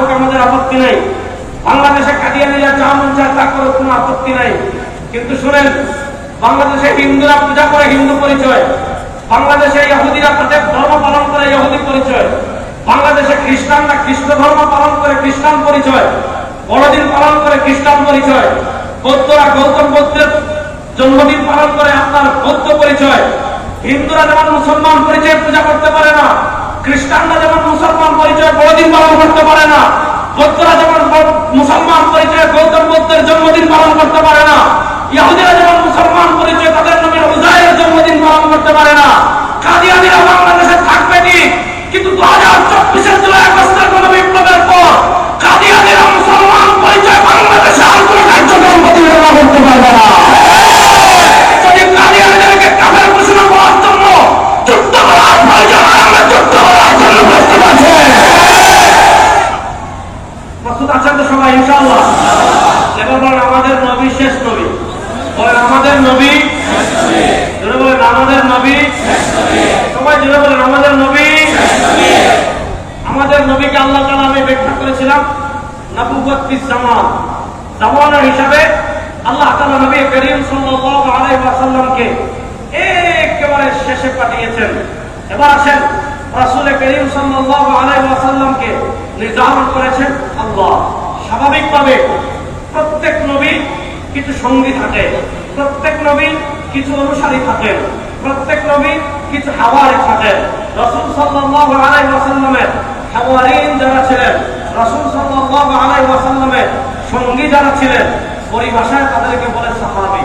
থাকুক আমাদের আপত্তি নাই। বাংলাদেশে কাদিয়ানিরা যা মন চায় তা করুক, কোনো আপত্তি নাই। কিন্তু শুনেন, বাংলাদেশে হিন্দুরা পূজা করে হিন্দু পরিচয়। বাংলাদেশে ইহুদিরা তাদের ধর্ম পালন করে ইহুদি পরিচয়। বাংলাদেশে খ্রিস্টানরা খ্রিস্ট ধর্ম পালন করে খ্রিস্টান পরিচয়। বড়দিন পালন করে খ্রিস্টান পরিচয়। বৌদ্ধরা গৌতম বুদ্ধের জন্মদিন পালন করে আপনার বৌদ্ধ পরিচয়। হিন্দুরা যেমন মুসলমান পরিচয় পূজা করতে পারে না খ্রিস্টানরা যেমন মুসলমান পরিচয় বড়দিন পালন করতে পারে না, বৌদ্ধরা যেমন মুসলমান পরিচয় গৌতম বুদ্ধের জন্মদিন পালন করতে পারে না ইহুদিরা যেমন মুসলমান পরিচয় তাদের নবীর উজাইয়ের জন্মদিন পালন করতে পারে না কাদিয়ানিরা বাংলাদেশে থাকবে ঠিক কিন্তু দু হাজার চব্বিশের জুলাই আগস্টের কোন বিপ্লবের পর কাদিয়ানিরা মুসলমান পরিচয় বাংলাদেশে আর কোনো কার্যক্রম পরিচালনা করতে পারবে না যদি কাদিয়ানিদেরকে কাফের ঘোষণা করার জন্য যুদ্ধ করার প্রয়োজন হয়, আমরা যুদ্ধ করার জন্য প্রস্তুত আছি প্রস্তুত আছেন তো সবাই ইনশাআল্লাহ এবার বলেন আমাদের নবী শেষ নবী বলেন আমাদের নবী জোরে বলেন আমাদের নবী সবাই জোরে বলেন আমাদের নবী আমাদের নবীকে আল্লাহ তাআলা আমি ব্যাখ্যা করেছিলাম জামান জামানের হিসাবে আল্লাহ তাআলা নবী করিম একেবারে শেষে পাঠিয়েছেন। এবার আসেন করিম নির্ধারণ করেছেন, আল্লাহ স্বাভাবিকভাবে প্রত্যেক নবী কিছু সঙ্গী থাকে, প্রত্যেক নবী কিছু অনুসারী থাকেন, প্রত্যেক নবী কিছু হাওয়ারি থাকেন। রসুল আলাইহি ওয়াসাল্লামের হাওয়ারিন যারা ছিলেন, রসুল সাল্লাল্লাহু আলাইহি ওয়াসাল্লামের সঙ্গী যারা ছিলেন, পরিভাষায় তাদেরকে বলে সাহাবী।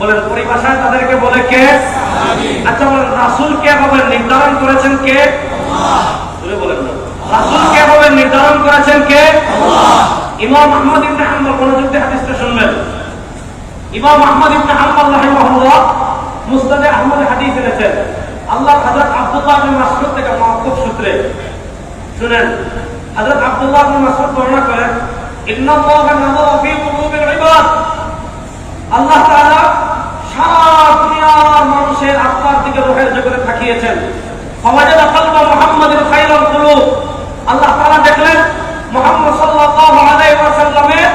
বলেন, পরিভাষায় তাদেরকে বলে কে? আচ্ছা বলেন, রাসূল কে ভাবে নির্ধারণ করেছেন কে? বলে বলেন রাসূল কে ভাবে নির্ধারণ করেছেন কে? ইমাম আহমদ ইবনে হাম্বল কোন যুক্তি হাদিসটা শুনবেন। ইমাম আহমদ ইবনে হাম্বল রাহিমাহুল্লাহ মুসনাদে আহমদ হাদিস এনেছেন। আল্লাহ হযরত আব্দুল্লাহ ইবনে মাসউদ থেকে মাওকুফ সূত্রে শুনেন, হযরত আব্দুল্লাহ ইবনে মাসউদ বর্ণনা করেন, ইন্নাল্লাহা নাযারা কুলুবিল ইবাদ। আল্লাহ তাআলা সারা দুনিয়ার মানুষের আত্মার দিকে জগতে তাকিয়েছেন কলবা কুলুব। আল্লাহ তাআলা দেখলেন, মুহাম্মদ সাল্লাল্লাহু আলাইহি ওয়াসাল্লামের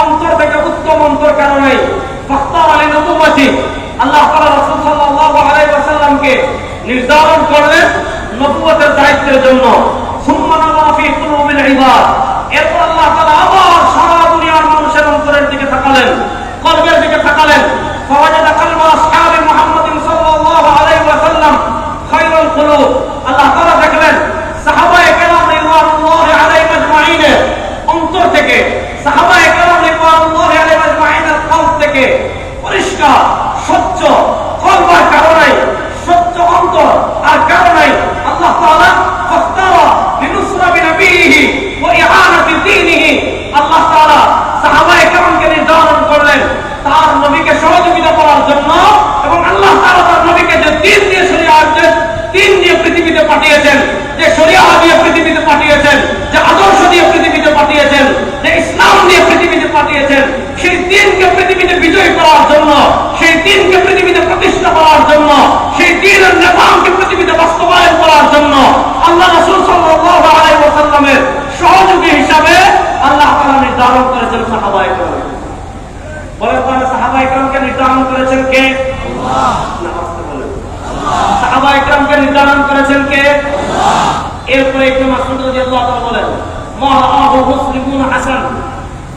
অন্তর থেকে উত্তম অন্তর কারও নাই? আলী আল্লাহ তাআলা রাসূল সাল্লাল্লাহু আলাইহি ওয়াসাল্লামকে নির্ধারণ করলেন নবুয়তের দায়িত্বের জন্য। সুম্মা নাযারা ফি কুলুবিল ইবাদ এরপর আল্লাহ তাআলা আবার সারা দুনিয়ার মানুষের অন্তরের দিকে তাকালেন কলবের দিকে তাকালেন ফাওয়াজাদা কলবা আসহাবি মুহাম্মাদিন সাল্লাল্লাহু আলাইহি ওয়াসাল্লাম খায়রুল কুলুব আল্লাহ তাআলা দেখলেন সাহাবায়ে কেরাম রিদওয়ানুল্লাহি আলাইহিম আজমাইন অন্তর থেকে সাহাবায়ে কেরাম রিদওয়ানুল্লাহি আলাইহিম আজমাইন কলব থেকে পরিষ্কার স্বচ্ছ কলবার কারণে স্বচ্ছ অন্তর আর কারণে আল্লাহ তাআলা ফাখতারা লিনুসরা বিনবিহি ওয়া ইআনাতি দীনিহি আল্লাহ তাআলা সাহাবায়ে কেরামকে নির্ধারণ করলেন তার নবীকে সহযোগিতা করার জন্য এবং আল্লাহ তাআলা তার নবীকে যে দিন দিয়ে শরিয়াত যে দিন দিয়ে পৃথিবীতে পাঠিয়েছেন যে শরিয়া দিয়ে পৃথিবীতে পাঠিয়েছেন যে আদর্শ দিয়ে পৃথিবীতে পাঠিয়েছেন যে ইসলাম দিয়ে পৃথিবীতে পাঠিয়েছেন সেই দিনকে পৃথিবীতে বিজয় করার জন্য সেই দিনকে পৃথিবীতে প্রতিষ্ঠা করার জন্য সেই দিনের নেতামকে পৃথিবীতে বাস্তবায়ন করার জন্য আল্লাহ রাসূল সাল্লাল্লাহু আলাইহি ওয়াসাল্লামের সহযোগী হিসাবে আল্লাহ তাআলা নির্ধারণ করেছেন সাহাবায়ে কেরাম বলে তাহলে সাহাবা ইকরামকে নির্ধারণ করেছেন কে না, আস্তে বলেন। সাহাবা ইকরামকে নির্ধারণ করেছেন কে ইবনে মাসউদ রাদিয়াল্লাহু তাআলা বলেন মুসলিমুন হাসান।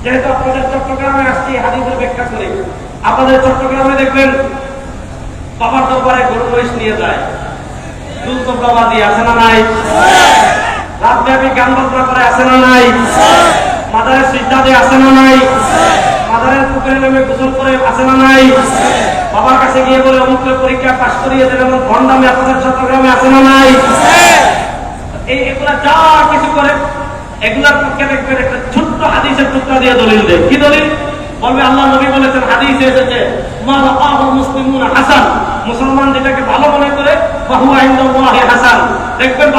যেহেতু আপনাদের চট্টগ্রামে আসছি হাদিসের ব্যাখ্যা করি। আপনাদের চট্টগ্রামে দেখবেন, বাবার দরবারে গরু মহিষ নিয়ে যায়। দুল না নাই? গান বাজনা করে না নাই? মাদারের না নাই? মাদারের পুকুরে গোসল করে না নাই? বাবার কাছে গিয়ে বলে অমুকের পরীক্ষা পাশ করিয়ে দেন এবং ভণ্ডামে আপনাদের চট্টগ্রামে আছে না নাই? এই এগুলা যা কিছু করে, এগুলার পক্ষে দেখবেন একটা ছোট্ট হাদিসের টুকরা দিয়ে দলিল দেয়। কি দলিল? বলবে আল্লাহ নবী বলেছেন, হাদিসে এসেছে হাসান। দেখবেন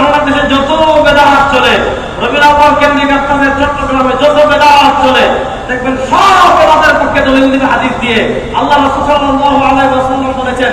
যত বেদাত চলে আউয়াল কেন্দ্রিক আপনাদের চট্টগ্রামে যত বেদাত চলে, দেখবেন সব পক্ষে দলিল দিবে হাদিস দিয়ে। আল্লাহ রাসূল বলেছেন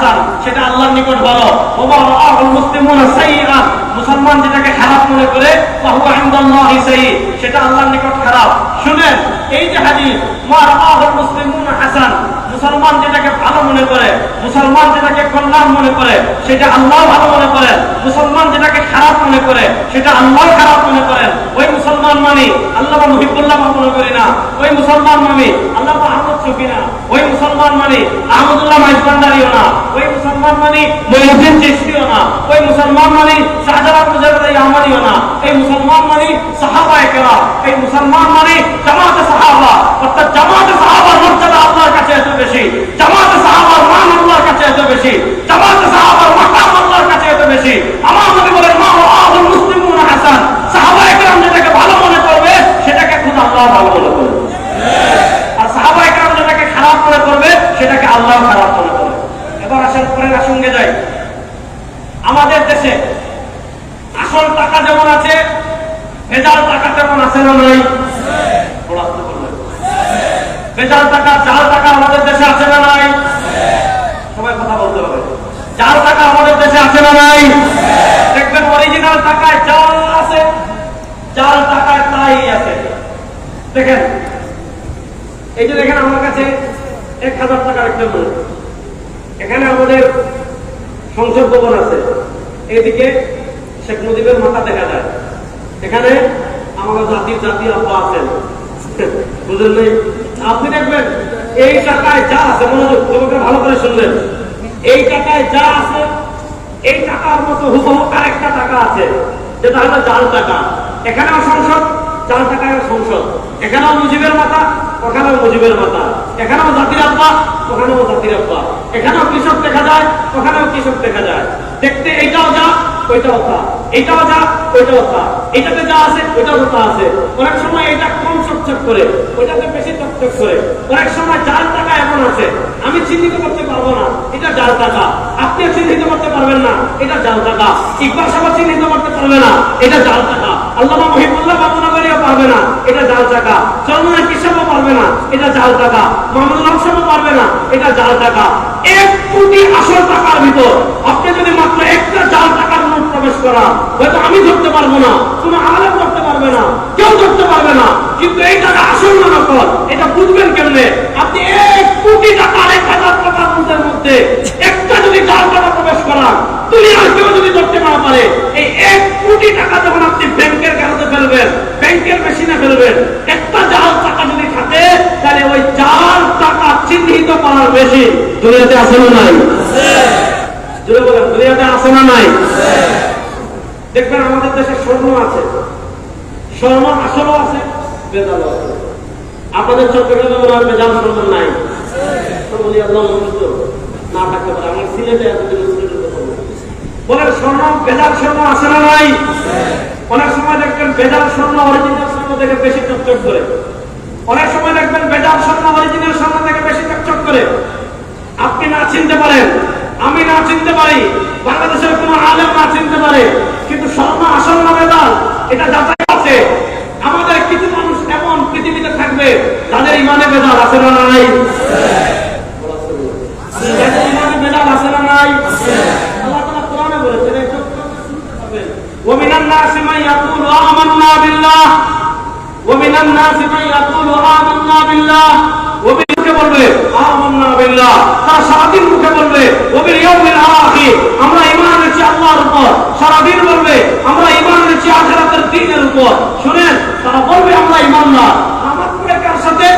হাসান, সেটা আল্লাহর নিকট ভালো মুসলিমুন যেটাকে খারাপ মনে করে সেটা আল্লাহর নিকট খারাপ। শুনেন, এই যে মুসলিমুন হাসান, মুসলমান যেটাকে ভালো মনে করে, মুসলমান যেটাকে কল্যাণ মনে করে, সেটা আল্লাহ ভালো মনে করেন মুসলমান যেটাকে খারাপ মনে করে, সেটা আল্লাহ খারাপ মনে করেন ওই মুসলমান মানি আল্লাহ মুহিবুল্লাহ মনে করি না। ওই মুসলমান মানি আল্লাহ আহমদ শফি না। ওই মুসলমান মানি আহমদুল্লাহ মাইজবান্ডারিও না। ওই মুসলমান মানি মহিউদ্দিন চিস্তিও না। ওই মুসলমান মানি শাহজালাল মুজাহিদ আমানিও না। এই মুসলমান মানি সাহাবা একরা এই মুসলমান মানি জামাতে সাহাবা। অর্থাৎ জামাতে সাহাবার মর্যাদা আল্লাহর কাছে এত বেশি। জামাতে সাহাবার মান আল্লাহর কাছে এত বেশি। জামাতে সাহাবার মাকাম আল্লাহর কাছে এত বেশি। আমার নবী বলেন মা আহুল মুসলিমুন হাসান সাহাবা একরাম যেটাকে ভালো মনে করবে সেটাকে খুদ আল্লাহ ভালো মনে করবে আর সাহাবা একরাম যেটাকে খারাপ মনে করবে সেটাকে আল্লাহ খারাপ মনে করবে এবার আসেন পরের সঙ্গে যাই আমাদের দেশে আসল টাকা যেমন আছে ভেজাল টাকা তেমন আমাদের দেশে আছে না নাই? দেখবেন অরিজিনাল টাকায় জাল আছে, জাল টাকায় তাই আছে। দেখেন, এই যে দেখেন আমার কাছে এক হাজার টাকার একটা নোট এখানে আমাদের সংসদ ভবন আছে। এদিকে শেখ মুজিবের মাথা দেখা যায়। এখানে আমাদের জাতির জাতি আব্বা আছেন। বুঝলেন নেই? আপনি দেখবেন, এই টাকায় যা আছে, মনোযোগ তোমাকে ভালো করে শুনলেন এই টাকায় যা আছে, এই টাকার মতো হুবহু আরেকটা টাকা আছে, যেটা হলো জাল টাকা। এখানেও সংসদ, জাল টাকায় সংসদ। এখানেও মুজিবের মাথা, ওখানেও মুজিবের মাথা। এখানেও জাতির আব্বা, ওখানেও জাতির আব্বা। এখানেও কৃষক দেখা যায়, ওখানেও কৃষক দেখা যায়। দেখতে এইটাও যা, ওইটাও তা। এইটাও যা ওইটাও তা এটাতে যা আছে ওইটাও তা আছে। অনেক সময় এটা কম চকচক করে, ওইটাতে বেশি চকচক করে। অনেক সময় জাল টাকা এমন আছে, আমি চিহ্নিত করতে পারব না, এটা জাল টাকা। আপনিও চিহ্নিত করতে পারবেন না, এটা জাল টাকা। ইকবাল সাহেব চিহ্নিত করতে পারবে না, এটা জাল টাকা। আল্লাহ মহিবুল্লাহ বাবুনগরীও পারবে না, এটা জাল টাকা। চলমান কিসাবও পারবে না, এটা জাল টাকা। পারবে না, এটা জাল টাকা। এক কোটি আসল টাকার ভিতর, আপনি যদি মাত্র একটা জাল টাকার প্রবেশ করা। হয়তো আমি ধরতে পারব না কোনো আলেম ধরতে পারবে না কেউ ধরতে পারবে না। কিন্তু এই টাকা আসল না নকল এটা বুঝবেন কেমনে? আপনি এক কোটি টাকার এক হাজার টাকার মধ্যে একটা যদি জাল টাকা প্রবেশ করান দুনিয়ার কেউ যদি ধরতে না পারে এই এক কোটি টাকা যখন আপনি ব্যাংকের কাগজে ফেলবেন ব্যাংকের মেশিনে ফেলবেন একটা জাল টাকা যদি থাকে তাহলে ওই জাল টাকা চিহ্নিত করার বেশি। দুনিয়াতে না নাই? জোরে বলেন দুনিয়াতে না নাই? দেখবেন আমাদের দেশে স্বর্ণ আছে। স্বর্ণ আসলও আছে, বেদালও আছে। আপনাদের চট্টগ্রামে মনে স্বর্ণ নাই না থাকতে পারে। আমার সিলেটে এতদিন। বলেন, স্বর্ণ বেজাল স্বর্ণ না নাই? অনেক সময় দেখবেন বেজাল স্বর্ণ অরিজিনাল স্বর্ণ থেকে বেশি চকচক করে। অনেক সময় দেখবেন বেজাল স্বর্ণ অরিজিনাল স্বর্ণ থেকে বেশি চকচক করে। আপনি না চিনতে পারেন আমি না চিনতে পারি বাংলাদেশের কোন আলেম না চিনতে পারে কিন্তু স্বর্ণ আসল না বেদাল এটা যাচাই আছে আমাদের কিছু মানুষ এমন পৃথিবীতে থাকবে তাদের ইমানে বেদাল আছে না নাই তাদের ইমানে বেদাল আছে না নাই আল্লাহ তাআলা কোরআনে বলেছেন এই চোখ চোখ শুনতে পাবেন। ومن الناس من يقول آمنا بالله ومن الناس من يقول آمنا بالله ومن মুখে বলবে ইয়াউমিল আখির। আমরা ঈমান এনেছি আল্লাহর উপর। সারাদিন বলবে, আমরা ঈমান এনেছি আখিরাতের দিনের উপর। শুনেন, তারা বলবে, আমরা ঈমানদার। নামাজ সাথে?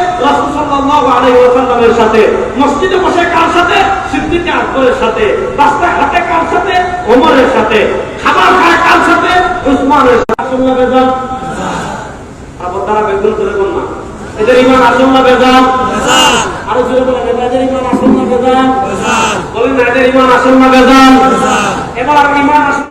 সাথে। সাথে? সাথে। সাথে? সাথে। কার বেগুন এদের ইমান আসল না বেজান। আরও জোরে বলেন এদের ইমান আসল না বেজান। বলেন এদের ইমান আসল না বেজান। এবার ইমান আসল